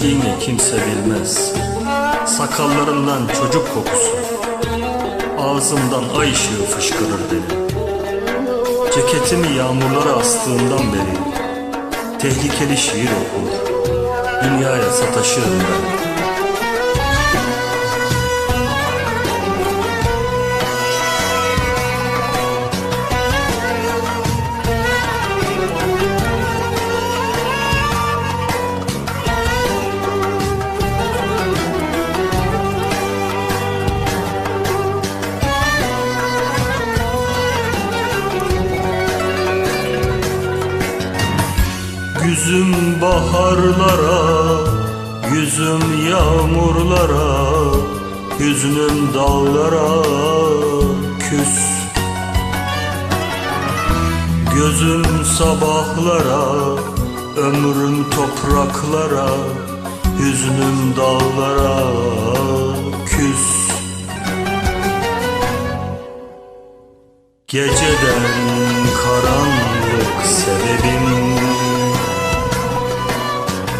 Gençliğimi kimse bilmez. Sakallarından çocuk kokusu Ağzımdan ay ışığı fışkırır benim Ceketimi yağmurlara astığımdan beri Tehlikeli şiir okur Dünyaya sataşırım ben Yüzüm baharlara, yüzüm yağmurlara, hüznüm dağlara küs. Gözüm sabahlara, ömrüm topraklara, hüznüm dağlara küs. Geceden karanlık sebebim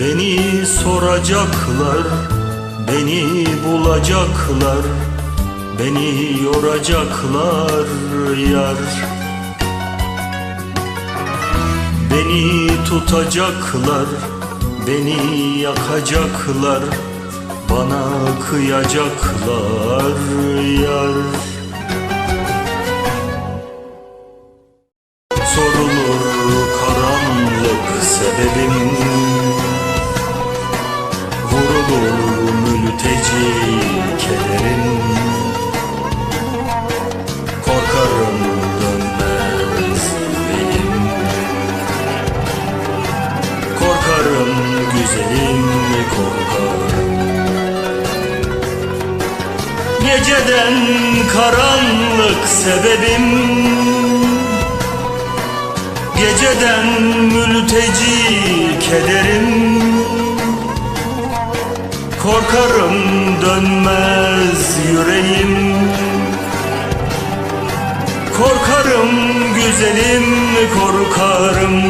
Beni soracaklar, beni bulacaklar, beni yoracaklar yar. Beni tutacaklar, beni yakacaklar, bana kıyacaklar yar. Geceden karanlık sebebim. Geceden mülteci kederim. Korkarım dönmez yüreğim. Korkarım güzelim korkarım.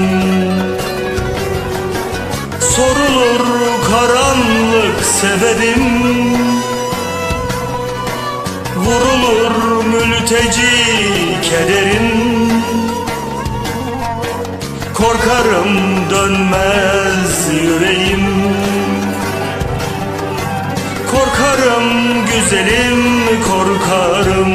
Sorulur karanlık sebebim Vurulur mülteci kederim. Korkarım dönmez yüreğim. Korkarım güzelim korkarım